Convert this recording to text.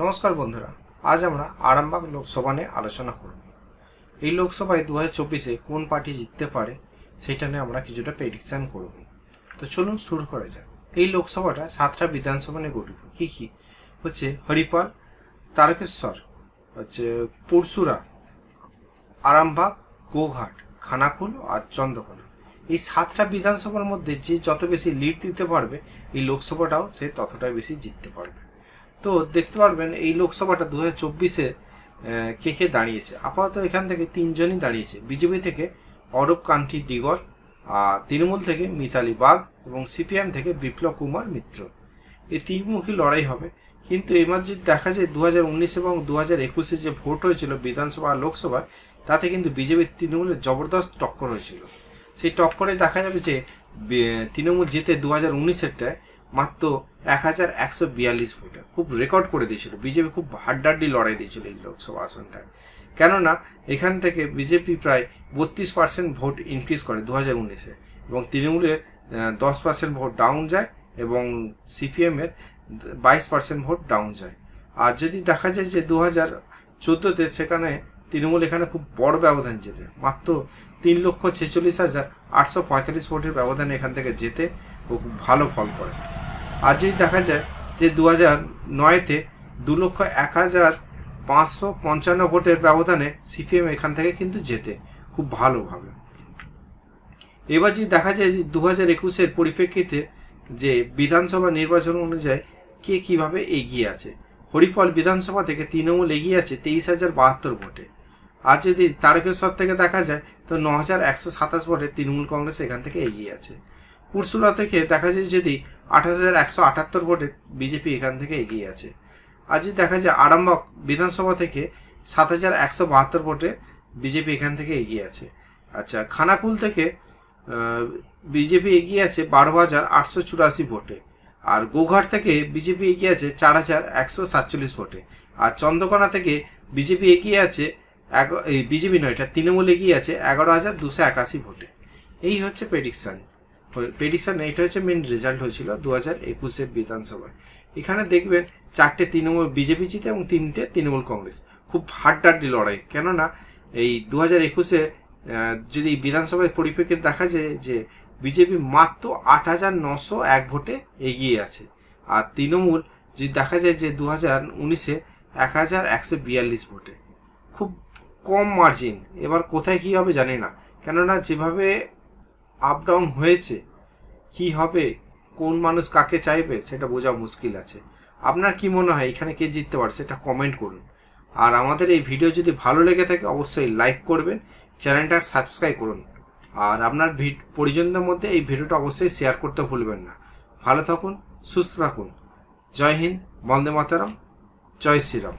নমস্কার বন্ধুরা, আজ আমরা আরামবাগ লোকসভা নিয়ে আলোচনা করব। এই লোকসভায় দু হাজার চব্বিশে কোন পার্টি জিততে পারে সেটা নিয়ে আমরা কিছুটা প্রেডিকশান করব। তো চলুন শুরু করা যাক। এই লোকসভাটা সাতটা বিধানসভা নিয়ে গঠিত। কী কী? হচ্ছে হরিপাল, তারকেশ্বর, হচ্ছে পরশুরা, আরামবাগ, গোঘাট, খানাকুল আর চন্দ্রকোনা। এই সাতটা বিধানসভার মধ্যে যে যত বেশি লিড দিতে পারবে, এই লোকসভাটাও সে ততটাই বেশি জিততে পারবে। তো দেখতে পারবেন এই লোকসভাটা দু হাজার চব্বিশে কে কে দাঁড়িয়েছে? আপাতত এখান থেকে তিনজনই দাঁড়িয়েছে। বিজেপি থেকে অরূপ কান্তি ডিগর আর তৃণমূল থেকে মিতালি বাগ এবং সিপিএম থেকে বিপ্লব কুমার মিত্র। এই তিনমুখী লড়াই হবে। কিন্তু এবার যদি দেখা যায় দু হাজার উনিশ এবং দু হাজার একুশে যে ভোট হয়েছিল বিধানসভা আর লোকসভায়, তাতে কিন্তু বিজেপির তৃণমূলের জবরদস্ত টক্কর হয়েছিল। সেই টক্করে দেখা যাবে যে তৃণমূল জিতে দু হাজার উনিশেরটায় মাত্র এক হাজার একশো বিয়াল্লিশ ভোটে। খুব রেকর্ড করে দিয়েছিল। বিজেপি খুব হাড্ডাড্ডি লড়াই দিয়েছিল এই লোকসভা আসনটায়। কেননা, এখান থেকে বিজেপি প্রায় বত্রিশ পার্সেন্ট ভোট ইনক্রিজ করে দু হাজার উনিশে। এবং তৃণমূলের দশ পার্সেন্ট ভোট ডাউন যায় এবং সিপিএমের বাইশ পার্সেন্ট ভোট ডাউন যায়। আর যদি দেখা যায় যে দু হাজার চোদ্দোতে সেখানে তৃণমূল এখানে খুব বড় ব্যবধান জেতে। মাত্র তিন লক্ষ ছেচল্লিশ হাজার আটশো পঁয়তাল্লিশ ভোটের ব্যবধানে এখান থেকে যেতে ও খুব ভালো ফল করে। আর যদি দেখা যায় যে দু হাজার নয়তে দু লক্ষ এক হাজার পাঁচশো পঞ্চান্ন ভোটের ব্যবধানে সিপিএম এখান থেকে কিন্তু যেতে খুব ভালোভাবে। এবার যদি দেখা যায় যে দু হাজার একুশের পরিপ্রেক্ষিতে যে বিধানসভা নির্বাচন অনুযায়ী কে কীভাবে এগিয়ে আছে হরিফল বিধানসভা থেকে তৃণমূল এগিয়ে আছে তেইশ হাজার বাহাত্তর ভোটে। আর যদি তারকেশ্বর থেকে দেখা যায়, তো ন হাজার একশো সাতাশ ভোটে তৃণমূল কংগ্রেস এখান থেকে এগিয়ে আছে। পুরসুলা থেকে দেখা যায় যদি আঠাশ হাজার একশো আটাত্তর ভোটে বিজেপি এখান থেকে এগিয়ে আছে। আর যদি দেখা যায় আরামবাগ বিধানসভা থেকে সাত হাজার একশো বাহাত্তর ভোটে বিজেপি এখান থেকে এগিয়ে আছে। আচ্ছা খানাকুল থেকে বিজেপি এগিয়ে আছে বারো হাজার আটশো চুরাশি ভোটে। আর গোঘাট থেকে বিজেপি এগিয়ে আছে চার হাজার একশো সাতচল্লিশ ভোটে। আর চন্দ্রকোনা থেকে বিজেপি এগিয়ে আছে এগা- এই বিজেপি নয়, এটা তৃণমূল এগিয়ে আছে এগারো হাজার দুশো একাশি ভোটে। এই হচ্ছে প্রেডিকশান প্রেডিকশান এইটা হচ্ছে মেন রেজাল্ট হয়েছিল দু হাজার একুশের বিধানসভায়। এখানে দেখবেন চারটে তৃণমূল বিজেপি জিতে এবং তিনটে তৃণমূল কংগ্রেস। খুব হাড্ডাড্ডি লড়াই। কেননা এই দু হাজার একুশে যদি বিধানসভার পরিপ্রেক্ষিতে দেখা যায় যে বিজেপি মাত্র আট হাজার নশো এক ভোটে এগিয়ে আছে। আর তৃণমূল যদি দেখা যায় যে দু হাজার উনিশে এক হাজার একশো বিয়াল্লিশ ভোটে। খুব কম মার্জিন এবার কোথায় কী হবে জানি না। কেননা যেভাবে আপ ডাউন হয়েছে, কি হবে, কোন মানুষ কাকে চাইবে, সেটা বোঝা মুশকিল আছে। আপনার কি মনে হয়, এখানে কে জিততে পারে, সেটা কমেন্ট করুন। আর আমাদের এই ভিডিও যদি ভালো লেগে থাকে, অবশ্যই লাইক করবেন চ্যানেলটা সাবস্ক্রাইব করুন। আর আপনার পরিজনদের মধ্যে এই ভিডিওটা অবশ্যই শেয়ার করতে ভুলবেন না। ভালো থাকুন, সুস্থ থাকুন। জয় হিন্দ, বন্দে মাতারাম, জয় শ্রীরাম।